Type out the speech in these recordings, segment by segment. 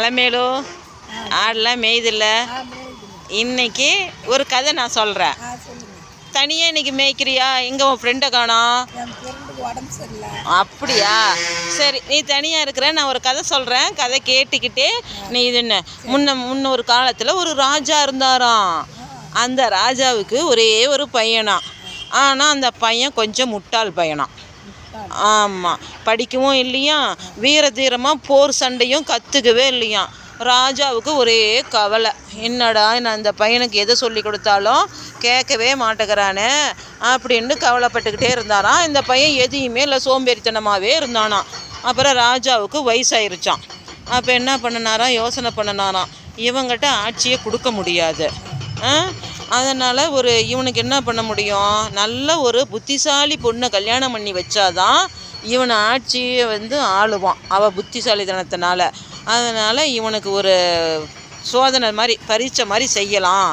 அலமேலு ஆடெல்லாம் மேய்தில்ல. இன்னைக்கு ஒரு கதை நான் சொல்கிறேன் தனியாக இன்னைக்கு மேய்க்கிறியா? எங்கே உன் ஃப்ரெண்டை காணோம் அப்படியா? சரி நீ தனியாக இருக்கிற நான் ஒரு கதை சொல்கிறேன் கதை கேட்டுக்கிட்டே நீ இது என்ன? முன்ன முன்ன ஒரு காலத்தில் ஒரு ராஜா இருந்தாராம். அந்த ராஜாவுக்கு ஒரே ஒரு பையனாம். ஆனால் அந்த பையன் கொஞ்சம் முட்டாள் பையனாம். ஆமாம் படிக்கவும் இல்லையா? வீர தீரமாக போர் சண்டையும் கற்றுக்கவே இல்லையா? ராஜாவுக்கு ஒரே கவலை. என்னடா நான் அந்த பையனுக்கு எதை சொல்லி கொடுத்தாலும் கேட்கவே மாட்டேங்கிறானே அப்படின்னு கவலைப்பட்டுக்கிட்டே இருந்தாராம் இந்த பையன் எதையுமே இல்லை சோம்பேறித்தனமாகவே இருந்தானாம் அப்புறம் ராஜாவுக்கு வயசாயிருச்சான். அப்போ என்ன பண்ணினாராம்? யோசனை பண்ணினாராம். இவங்ககிட்ட ஆட்சியை கொடுக்க முடியாது. அதனால் ஒரு இவனுக்கு என்ன பண்ண முடியும்? நல்ல ஒரு புத்திசாலி பொண்ணை கல்யாணம் பண்ணி வச்சாதான் இவனை ஆட்சியை வந்து ஆளுவான் அவள் புத்திசாலித்தனத்தினால. அதனால் இவனுக்கு ஒரு சோதனை மாதிரி பரீட்சை மாதிரி செய்யலாம்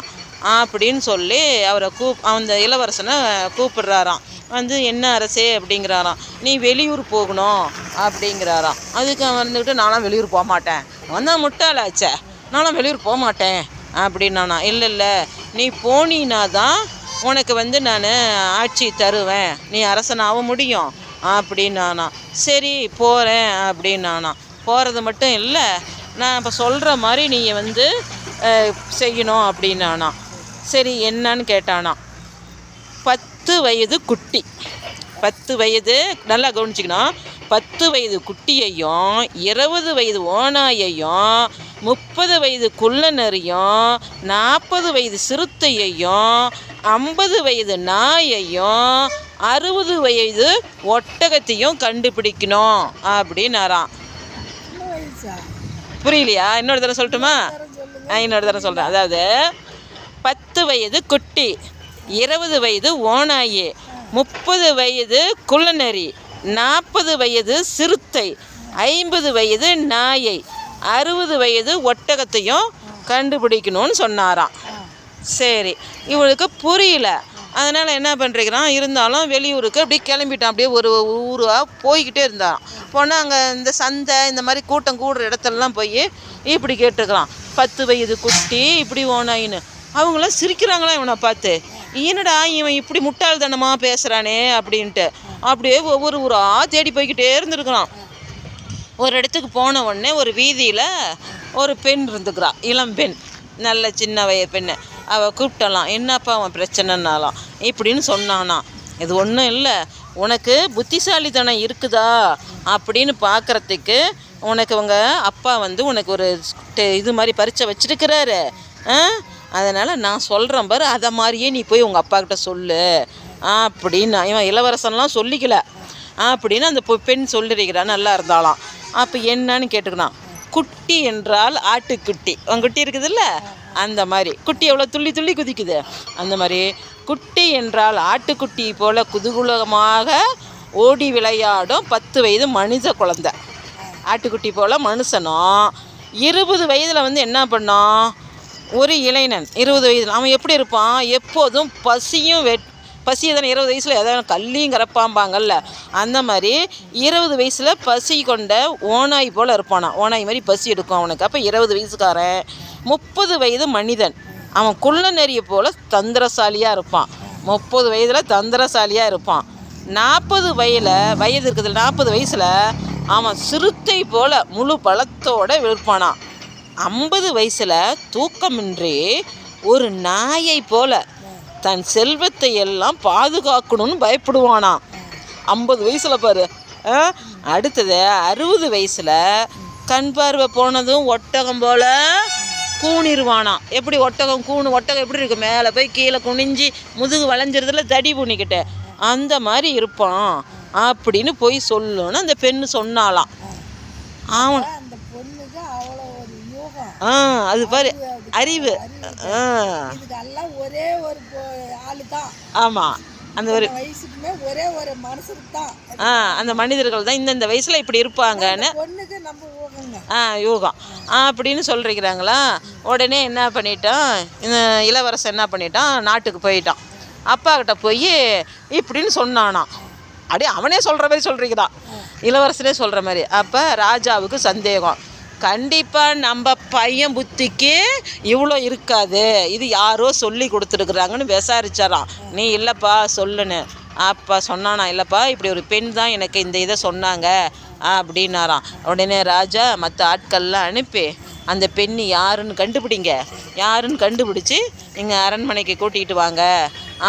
அப்படின்னு சொல்லி அவரை கூப் அந்த இளவரசனை கூப்பிடுறாராம். வந்து என்ன அரசே? அப்படிங்கிறாராம். நீ வெளியூர் போகணும். அப்படிங்கிறாராம். அதுக்கு வந்துக்கிட்டு நானும் வெளியூர் போக மாட்டேன். வந்தால் முட்டாளாச்சே. நானும் வெளியூர் போக மாட்டேன். அப்படின்னானா இல்லை இல்லை நீ போனீன்னா தான் உனக்கு வந்து நான் ஆட்சி தருவேன். நீ அரசனாக முடியும். அப்படின்னானா சரி போகிறேன் அப்படின்னானா போகிறது மட்டும் இல்லை நான் இப்போ சொல்கிற மாதிரி நீங்கள் வந்து செய்யணும். அப்படின்னானா சரி என்னன்னு கேட்டானா பத்து வயது குட்டி. பத்து வயது நல்லா கவனிச்சிக்கணும். பத்து வயது குட்டியையும் இருபது வயது ஓனாயையும் முப்பது வயது குள்ளனரையும் நாற்பது வயது சிறுத்தையையும் ஐம்பது வயது நாயையும் அறுபது வயது ஒட்டகத்தையும் கண்டுபிடிக்கணும் அப்படின்னாராம். புரியலையா? இன்னொரு தடவை சொல்லட்டுமா? இன்னொரு தடவை சொல்கிறேன் அதாவது பத்து வயது குட்டி இருபது வயது ஓனாயி முப்பது வயது குள்ளநரி நாற்பது வயது சிறுத்தை ஐம்பது வயது நாயை அறுபது வயது ஒட்டகத்தையும் கண்டுபிடிக்கணும்னு சொன்னாராம். சரி இவளுக்கு புரியல. அதனால் என்ன பண்ணுறீங்கிறான் இருந்தாலும் வெளியூருக்கு அப்படியே கிளம்பிட்டான். அப்படியே ஒரு ஊராக போய்கிட்டே இருந்தான் போனால் அங்கே இந்த சந்தை இந்த மாதிரி கூட்டம் கூடுற இடத்துலலாம் போய் இப்படி கேட்டுருக்கிறான் பத்து வயது குட்டி இப்படி ஓனாயின்னு. அவங்களாம் சிரிக்கிறாங்களா இவனை பார்த்து. என்னடா இவன் இப்படி முட்டாள்தனமாக பேசுகிறானே அப்படின்ட்டு. அப்படியே ஒவ்வொரு ஊராக தேடி போய்கிட்டே இருந்திருக்கிறான். ஒரு இடத்துக்கு போன உடனே ஒரு வீதியில் ஒரு பெண் இருந்துக்கிறா. இளம்பெண் நல்ல சின்ன வய பெண்ணை. அவள் கூப்பிட்டலாம் என்னப்பா அவன் பிரச்சனைனாலாம் இப்படின்னு சொன்னானா. இது ஒன்றும் இல்லை. உனக்கு புத்திசாலித்தனம் இருக்குதா? அப்படின்னு பார்க்குறதுக்கு உனக்கு உங்க அப்பா வந்து உனக்கு ஒரு டெ- இது மாதிரி பரீட்சை வச்சுருக்கிறாரு. அதனால் நான் சொல்கிறேன் பாரு. அதை மாதிரியே நீ போய் உங்கள் அப்பா கிட்ட சொல்லு. அப்படின்னு இவன் இளவரசன்லாம் சொல்லிக்கல. அப்படின்னு அந்த பொ- பெண் சொல்லிருக்கிறா. நல்லா இருந்தாலாம். அப்போ என்னன்னு கேட்டுக்கலாம் குட்டி என்றால் ஆட்டுக்குட்டி. உன் குட்டி இருக்குதுல்ல? அந்த மாதிரி. குட்டி எவ்வளோ துள்ளி துள்ளி குதிக்குது? அந்த மாதிரி. குட்டி என்றால் ஆட்டுக்குட்டி போல குதூகலமாக ஓடி விளையாடும் பத்து வயது மனித குழந்த. ஆட்டுக்குட்டி போல் மனுஷனும் இருபது வயதில் வந்து என்ன பண்ணான்? ஒரு இளைஞன். இருபது வயதில். அவன் எப்படி இருப்பான்? எப்போதும் பசியும் வெட் பசி தானே இருபது வயசில் எதாவது கல்லியும் கரப்பாம்பாங்கல்ல அந்த மாதிரி இருபது வயசில் பசி கொண்ட ஓனாய் போல் இருப்பானா? ஓனாய் மாதிரி பசி எடுக்கும் அவனுக்கு. அப்போ இருபது வயசுக்காரன் முப்பது வயது மனிதன். அவன் குள்ள நெறிய போல் தந்திரசாலியாக இருப்பான். முப்பது வயதில் தந்திரசாலியாக இருப்பான். நாற்பது வயதில் வயது இருக்குது நாற்பது வயசில் அவன் சிறுத்தை போல் முழு பலத்தோடு இருப்பானான் ஐம்பது வயசில் தூக்கமின்றி ஒரு நாயை போல தன் செல்வத்தை எல்லாம் பாதுகாக்கணும்னு பயப்படுவானாம் ஐம்பது வயசில் பாரு? அடுத்தது அறுபது வயசில் கண் பார்வை போனதும் ஒட்டகம் போல கூணிருவானாம் எப்படி ஒட்டகம் கூணு ஒட்டகம் எப்படி இருக்கு? மேலே போய் கீழே குனிஞ்சு முதுகு வளைஞ்சிருதுல தடி பூனிக்கிட்ட. அந்த மாதிரி இருப்பான் அப்படின்னு போய் சொல்லணும்னு அந்த பெண்ணு சொன்னாலாம் அவன் அந்த பொண்ணுக்கு அவ்வளோ ஆ அது பாரு அறிவு. ஆ. ஒரே ஒரு ஆளு தான் ஆமாம் அந்த ஒரு வயசுக்குமே ஒரே ஒரு மனசுக்கு தான் ஆ அந்த மனிதர்கள் தான் இந்தந்த வயசில் இப்படி இருப்பாங்கன்னு பொண்ணுக்கு நம்ம ஆ யோகம். அப்படின்னு சொல்லிருக்கிறாங்களா உடனே என்ன பண்ணிட்டான்? இந்த இளவரசன் என்ன பண்ணிட்டான்? நாட்டுக்கு போயிட்டான். அப்பா கிட்ட போய் இப்படின்னு சொன்னானாம் அப்படியே அவனே சொல்கிற மாதிரி சொல்லிருக்கிறான் இளவரசனே சொல்கிற மாதிரி. அப்போ ராஜாவுக்கு சந்தேகம். கண்டிப்பாக நம்ம பையன் புத்திக்கு இவ்வளோ இருக்காது. இது யாரோ சொல்லி கொடுத்துருக்குறாங்கன்னு விசாரிச்சாராம் நீ இல்லைப்பா சொல்லுன்னு. அப்போ சொன்னானா இல்லைப்பா இப்படி ஒரு பெண் தான் எனக்கு இந்த இதை சொன்னாங்க. அப்படின்னாராம். உடனே ராஜா மற்ற ஆட்கள்லாம் அனுப்பி அந்த பெண் யாருன்னு கண்டுபிடிங்க. யாருன்னு கண்டுபிடிச்சி நீங்கள் அரண்மனைக்கு கூட்டிகிட்டு வாங்க.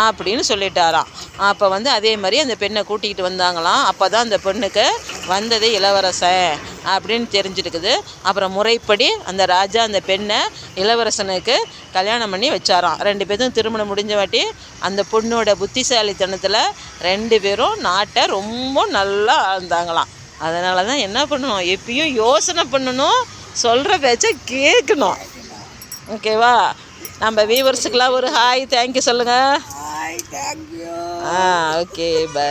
அப்படின்னு சொல்லிட்டாராம். அப்போ வந்து அதே மாதிரி அந்த பெண்ணை கூட்டிகிட்டு வந்தாங்களாம். அப்போ தான் அந்த பெண்ணுக்கு வந்தது இளவரசன் அப்படின்னு தெரிஞ்சிருக்குது. அப்புறம் முறைப்படி அந்த ராஜா அந்த பெண்ணை இளவரசனுக்கு கல்யாணம் பண்ணி வச்சாராம். ரெண்டு பேரும் திருமணம் முடிஞ்ச வாட்டி அந்த பொண்ணோட புத்திசாலித்தனத்தில் ரெண்டு பேரும் நாட்டை ரொம்ப நல்லா ஆழ்ந்தாங்களாம். அதனால தான் என்ன பண்ணணும் எப்பயும் யோசனை பண்ணணும். சொல்கிற பேச்சை கேட்கணும். ஓகேவா? நம்ம வியூவர்ஸுக்கெல்லாம் ஒரு ஹாய் தேங்க்யூ சொல்லுங்கள் ஹாய் தேங்க்யூ ஆ ஓகே பை